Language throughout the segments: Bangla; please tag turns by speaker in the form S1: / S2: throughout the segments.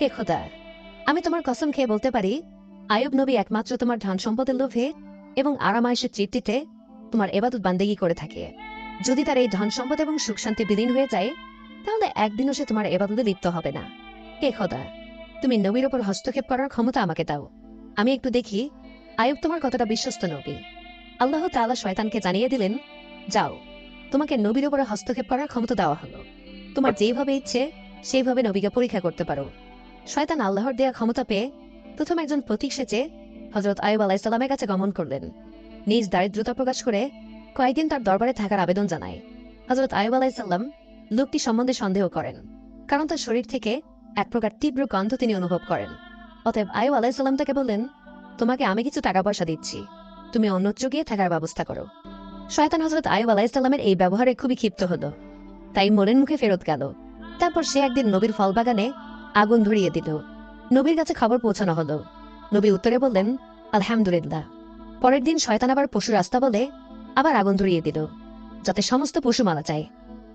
S1: হে খোদা, আমি তোমার কসম খেয়ে বলতে পারি আয়ুব নবী একমাত্র তোমার ধন সম্পদের লোভে এবং আরামায়েশের তৃপ্তিতে তোমার এবাদত বান্দেগি করে থাকে। যদি তার এই ধন সম্পদ এবং সুখ শান্তি বিলীন হয়ে যায়, তাহলে একদিনও সে তোমার এবাদতে লিপ্ত হবে না। হে খোদা, তুমি নবীর ওপর হস্তক্ষেপ করার ক্ষমতা আমাকে দাও। আমি একটু দেখি আয়ুব তোমার কতটা বিশ্বস্ত নবী। আল্লাহ তালা শয়তানকে জানিয়ে দিলেন, যাও, তোমাকে নবীর ওপরে হস্তক্ষেপ করার ক্ষমতা দেওয়া হলো। তোমার যেভাবে ইচ্ছে, সেইভাবে নবীকে পরীক্ষা করতে পারো। শয়তান আল্লাহর দেয়া ক্ষমতা পেয়ে প্রথম একজন প্রতীক সেচে হজরত আয়ুব আলাইসাল্লামের কাছে গমন করলেন। নিজ দারিদ্রতা প্রকাশ করে কয়েকদিন তার দরবারে থাকার আবেদন জানায়। হজরত আয়ুব আলাইসাল্লাম লোকটি সম্বন্ধে সন্দেহ করেন, কারণ তার শরীর থেকে এক প্রকার তীব্র গন্ধ তিনি অনুভব করেন। অতএব আয়ুব আলাইসাল্লাম তাকে বললেন, তোমাকে আমি কিছু টাকা পয়সা দিচ্ছি। তুমি অন্যত্র গিয়ে থাকার ব্যবস্থা করো। শয়তান হজরত আয়ুব আলাইসাল্লামের এই ব্যবহারে খুবই ক্ষিপ্ত হলো। তাই মনের মুখে ফেরত গেল। তারপর সে একদিন নবীর ফল বাগানে আগুন ধরিয়ে দিল। নবীর কাছে খবর পৌঁছানো হলো। নবী উত্তরে বললেন, আলহামদুলিল্লাহ। পরের দিন শয়তান আবার পশু রাস্তা বলে আবার আগুন ধরিয়ে দিল, যাতে সমস্ত পশু মারা যায়।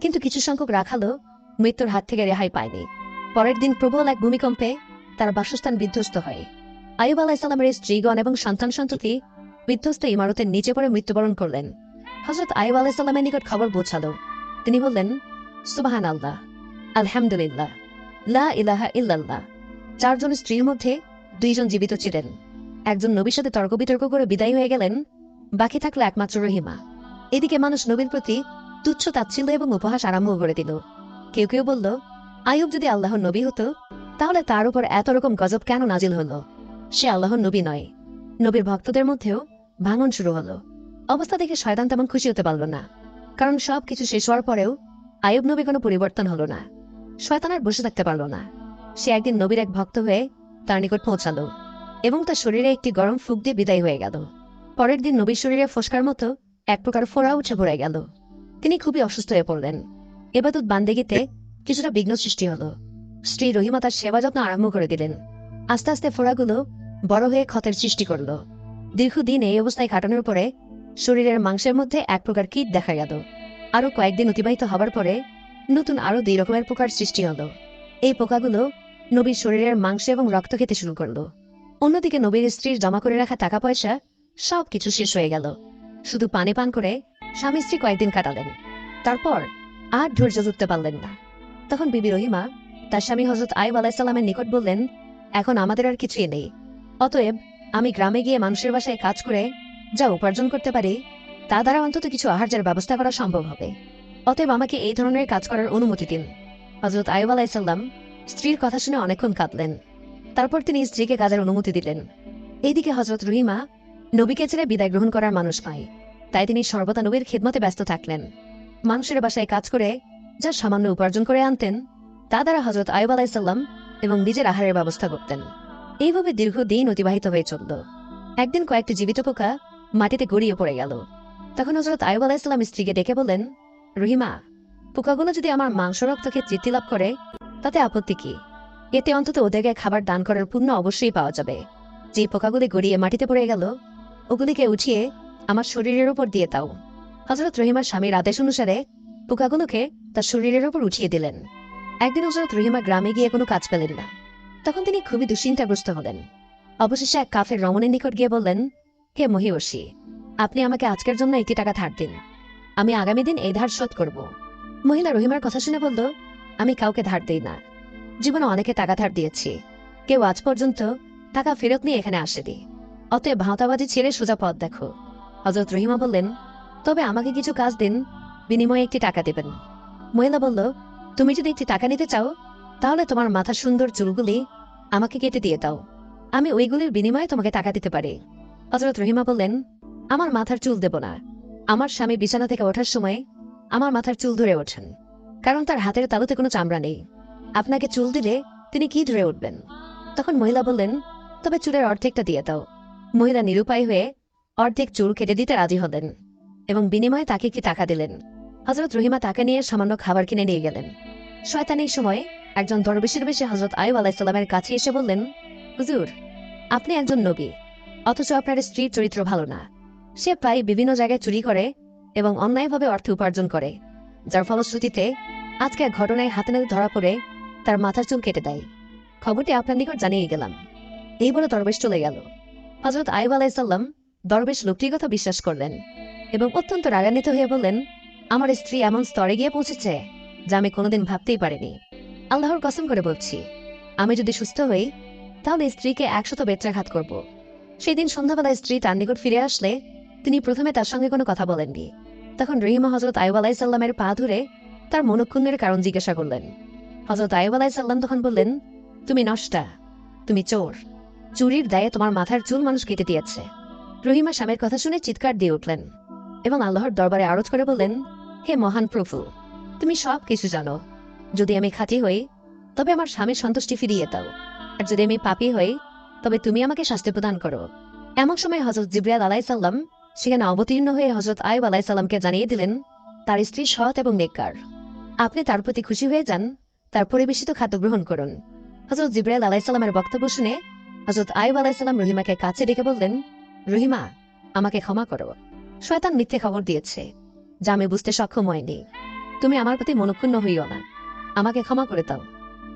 S1: কিন্তু কিছু সংখ্যক রাখালো মৃত্যুর হাত থেকে রেহাই পায়নি। পরের দিন প্রবল এক ভূমিকম্পে তার বাসস্থান বিধ্বস্ত হয়। আয়ুব আলাহিসাল্লামের স্ত্রীগণ এবং সন্তান সন্ততি বিধ্বস্ত ইমারতের নিচে পড়ে মৃত্যুবরণ করলেন। হজরত আয়ুব আলাহিসাল্লামের নিকট খবর পৌঁছালো। তিনি বললেন সুবাহান আল্লাহ আলহামদুলিল্লাহ। লা ইলাহা ইল্লাল্লাহ। চারজন স্ত্রীর মধ্যে দুইজন জীবিত ছিলেন। একজন নবীর সাথে তর্ক বিতর্ক করে বিদায় হয়ে গেলেন, বাকি থাকল একমাত্র রহিমা। এদিকে মানুষ নবীর প্রতি তুচ্ছ তাচ্ছিল্য এবং উপহাস আরম্ভ করে দিল। কেউ কেউ বলল আয়ুব যদি আল্লাহর নবী হতো, তাহলে তার উপর এত রকম গজব কেন নাজিল হলো? সে আল্লাহর নবী নয়। নবীর ভক্তদের মধ্যেও ভাঙন শুরু হলো। অবস্থা দেখে শয়তান তেমন খুশি হতে পারল না। কারণ সব কিছু শেষ হওয়ার পরেও আয়ুব নবী কোনো পরিবর্তন হলো না। শয়তান আর বসে থাকতে পারল না। সে একদিন নবীর এক ভক্ত হয়ে তার নিকট পৌঁছালো এবং তার শরীরে একটি গরম ফুক দিয়ে বিদায় হয়ে গেল। পরের দিন নবীর শরীরে ফসকার মতো এক প্রকার ফোড়া উঠে পড়ে গেল। তিনি খুবই অসুস্থ হয়ে পড়লেন। এবাদত বান্দেগিতে কিছুটা বিঘ্ন সৃষ্টি হলো। স্ত্রী রহিমা তার সেবা যত্ন আরম্ভ করে দিলেন। আস্তে আস্তে ফোড়াগুলো বড় হয়ে ক্ষতের সৃষ্টি করল। দীর্ঘদিন এই অবস্থায় কাটানোর পরে শরীরের মাংসের মধ্যে এক প্রকার কীট দেখা গেল। আরও কয়েকদিন অতিবাহিত হবার পরে নতুন আরও দুই রকমের পোকার সৃষ্টি হলো। এই পোকাগুলো নবীর শরীরের মাংস এবং রক্ত খেতে শুরু করল। অন্যদিকে নবীর স্ত্রীর জমা করে রাখা টাকা পয়সা সব কিছু শেষ হয়ে গেল। শুধু পানে পান করে স্বামী স্ত্রী কয়েকদিন কাটালেন। তারপর আর ধৈর্য ধরতে পারলেন না। তখন বিবি রহিমা তার স্বামী হজরত আইব আলাইসাল্লামের নিকট বললেন, এখন আমাদের আর কিছুই নেই। অতএব আমি গ্রামে গিয়ে মানুষের বাসায় কাজ করে যা উপার্জন করতে পারি, তা দ্বারা অন্তত কিছু আহার্যের ব্যবস্থা করা সম্ভব হবে। অতএব আমাকে এই ধরনের কাজ করার অনুমতি দিন। হজরত আইব আলাইসাল্লাম স্ত্রীর কথা শুনে অনেকক্ষণ কাঁদলেন। তারপর তিনি স্ত্রীকে কাজের অনুমতি দিলেন। এইদিকে হজরত রহিমা নবীকে ছেড়ে বিদায় গ্রহণ করার মানুষ নয় তাই তিনি সর্বদা নবীর খেদমতে ব্যস্ত থাকলেন। মানুষের বাসায় কাজ করে যা সামান্য উপার্জন করে আনতেন, তা দ্বারা হজরত আয়ুব আলাইসাল্লাম এবং নিজের আহারের ব্যবস্থা করতেন। এইভাবে দীর্ঘদিন অতিবাহিত হয়ে চলল। একদিন কয়েকটি জীবিত পোকা মাটিতে গড়িয়ে পড়ে গেল। তখন হজরত আয়ুব আলাইসাল্লাম স্ত্রীকে ডেকে বললেন রহিমা, পোকাগুলো যদি আমার মাংস রক্ত খেয়ে তৃপ্তি লাভ করে, তাতে আপত্তি কি? এতে অন্তত ওদেরকে খাবার দান করার পুণ্য অবশ্যই পাওয়া যাবে। যে পোকাগুলি গড়িয়ে মাটিতে পড়ে গেল, ওগুলিকে উঠিয়ে আমার শরীরের উপর দিয়ে দাও। হজরত রহিমার স্বামীর আদেশ অনুসারে পোকাগুলোকে তার শরীরের উপর উঠিয়ে দিলেন। একদিন হজরত রহিমা গ্রামে গিয়ে কোনো কাজ পেলেন না। তখন তিনি খুবই দুশ্চিন্তাগ্রস্ত হলেন। অবশেষে এক কাফের রমণের নিকট গিয়ে বললেন, হে মহিষী, আপনি আমাকে আজকের জন্য একটি টাকা ধার দিন। আমি আগামী দিন এই ধার শোধ করব। মহিলা রহিমার কথা শুনে বলল, আমি কাউকে ধার দিই না। জীবনে অনেকে টাকা ধার দিয়েছি। কেউ আজ পর্যন্ত টাকা ফেরত নিয়ে এখানে আসেনি। অতএব ভাঁতাবাজি ছেড়ে সোজা পথ দেখো। হজরত রহিমা বললেন, তবে আমাকে কিছু কাজ দিন, বিনিময়ে একটি টাকা দেবেন। মহিলা বলল, তুমি যদি একটি টাকা নিতে চাও, তাহলে তোমার মাথার সুন্দর চুলগুলি আমাকে কেটে দিয়ে দাও। আমি ওইগুলির বিনিময়ে তোমাকে টাকা দিতে পারি। হজরত রহিমা বললেন, আমার মাথার চুল দেব না। আমার স্বামী বিছানা থেকে ওঠার সময় আমার মাথার চুল ধরে ওঠেন, কারণ তার হাতের তালুতে কোনো চামড়া নেই। আপনাকে চুল দিলে তিনি কি ধরে উঠবেন? তখন মহিলা বললেন, তবে চুলের অর্ধেকটা দিয়ে দাও। মহিলা নিরুপায় হয়ে অর্ধেক চুল কেটে দিতে রাজি হলেন এবং বিনিময়ে তাকে কি টাকা দিলেন। হজরত রহিমা তাকে নিয়ে সামান্য খাবার কিনে নিয়ে গেলেন। শয়তান এই সময় একজন দরবেশের বেশি হজরত আয়ুব আলাহিসাল্লামের কাছে এসে বললেন, হুজুর, আপনি একজন নবী, অথচ আপনার স্ত্রীর চরিত্র ভালো না। সে প্রায় বিভিন্ন জায়গায় চুরি করে এবং অন্যায়ভাবে অর্থ উপার্জন করে, যার ফলশ্রুতিতে আজকে ঘটনায় হাতে নাতে ধরা পড়ে তার মাথার চুল কেটে দেয়। খবরটি আপনার নিকট জানিয়ে গেলাম। এই বলে দরবেশ চলে গেল। হজরত আইব আলাইসাল্লাম দরবেশ লোকটির কথা বিশ্বাস করলেন এবং অত্যন্ত রাগান্বিত হয়ে বললেন, আমার স্ত্রী এমন স্তরে গিয়ে পৌঁছেছে যা আমি কোনোদিন ভাবতেই পারিনি। আল্লাহর কসম করে বলছি, আমি যদি সুস্থ হই, তাহলে স্ত্রীকে একশত বেত্রাঘাত করব। সেই দিন সন্ধ্যাবেলায় স্ত্রী তার নিকট ফিরে আসলে তিনি প্রথমে তার সঙ্গে কোনো কথা বলেননি। তখন রহিমা হজরত আইব আলাইসাল্লামের পা ধরে তার মনক্ষুণ্ণের কারণ জিজ্ঞাসা করলেন। হজরত আইব আলাইসাল্লাম তখন বললেন, তুমি নষ্টা, তুমি চোর। চুরির দায়ে তোমার মাথার চুল মানুষ কেটে দিয়েছে। রহিমা স্বামীর কথা শুনে চিৎকার দিয়ে উঠলেন এবং আল্লাহর দরবারে আরজ করে বললেন, হে মহান প্রভু, তুমি সব কিছু জানো। যদি আমি খাঁটি হই, তবে আমার স্বামীর সন্তুষ্টি ফিরিয়ে দাও। আর যদি আমি পাপী হই, তবে তুমি আমাকে শাস্তি প্রদান করো। এমন সময় হজরত জিব্রিয়াল আলাইসাল্লাম সেখানে অবতীর্ণ হয়ে হজরত আয়ব আলাইসাল্লামকে জানিয়ে দিলেন, তার স্ত্রী সৎ এবং নেককার। আপনি তার প্রতি খুশি হয়ে যান, তার পরিবেশিত খাদ্য গ্রহণ করুন। হজরত জিব্রাইল আলাইসাল্লামের বক্তব্য শুনে হজরত আয়ব আলাইসাল্লাম রহিমাকে কাছে ডেকে বললেন, রহিমা, আমাকে ক্ষমা করো। শয়তান মিথ্যে খবর দিয়েছে, যা আমি বুঝতে সক্ষম হয়নি তুমি আমার প্রতি মনক্ষুণ্ণ হইও না। আমাকে ক্ষমা করে দাও।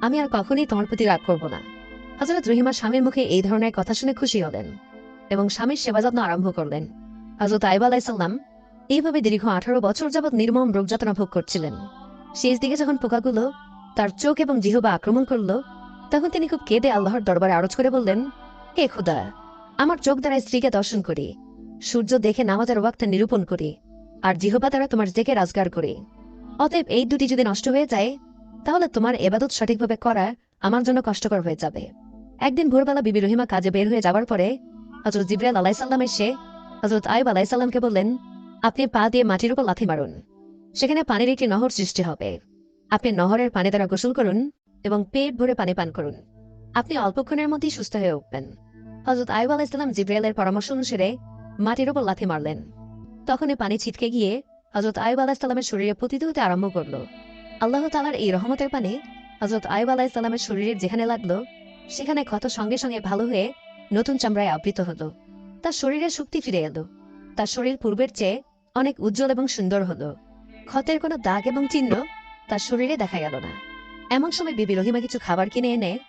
S1: আমি আর কখনই তোমার প্রতি রাগ করব না। হজরত রহিমা স্বামীর মুখে এই ধরনের কথা শুনে খুশি হলেন এবং স্বামীর সেবা যত্ন আরম্ভ করলেন। হজরত আইব আলাইসাল্লাম এইভাবে দীর্ঘ আঠারো বছর যাবৎ নির্মম রোগ যাতনা ভোগ করছিলেন। শেষ দিকে যখন পোকাগুলো তার চোখ এবং জিহবা আক্রমণ করল, তখন তিনি খুব কেঁদে আল্লাহর দরবারে আরজ করে বললেন, হে খুদা, আমার চোখ দ্বারা স্ত্রীকে দর্শন করি, সূর্য দেখে নামাজের ওয়াক্ত নিরূপণ করি, আর জিহবা দ্বারা তোমার জেকে রাজগার করি। অতএব এই দুটি যদি নষ্ট হয়ে যায়, তাহলে তোমার এবাদত সঠিকভাবে করা আমার জন্য কষ্টকর হয়ে যাবে। একদিন ভোরবেলা বিবি রহিমা কাজে বের হয়ে যাওয়ার পরে হজরত জিব্রাইল আলাইসাল্লাম এসে হজরত আইব আলাইসাল্লামকে বললেন, আপনি পা দিয়ে মাটির উপর লাথি মারুন। সেখানে পানির একটি নহর সৃষ্টি হবে। আপনি নহরের পানি দ্বারা গোসল করুন এবং পেট ভরে পানি পান করুন। আপনি অল্পক্ষণের মধ্যেই সুস্থ হয়ে উঠবেন। হজরত আইব আলাইসাল্লাম জিব্রাইলের পরামর্শ অনুসারে মাটির উপর লাথি মারলেন। তখনই পানি ছিটকে গিয়ে হজরত আইব আলাহিসাল্লামের শরীরে পতিত হতে আরম্ভ করল। আল্লাহ তালার এই রহমতের পানি হজরত আইব আলাহিসাল্লামের শরীরের যেখানে লাগল, সেখানে ক্ষত সঙ্গে সঙ্গে ভালো হয়ে নতুন চামড়ায় আবৃত হলো। তার শরীরে শক্তি ফিরে এলো। তার শরীর পূর্বের চেয়ে অনেক উজ্জ্বল এবং সুন্দর হলো। ক্ষতের কোনো দাগ এবং চিহ্ন তার শরীরে দেখা গেল না। এমন সময় বিবি রহিমা কিছু খাবার কিনে এনে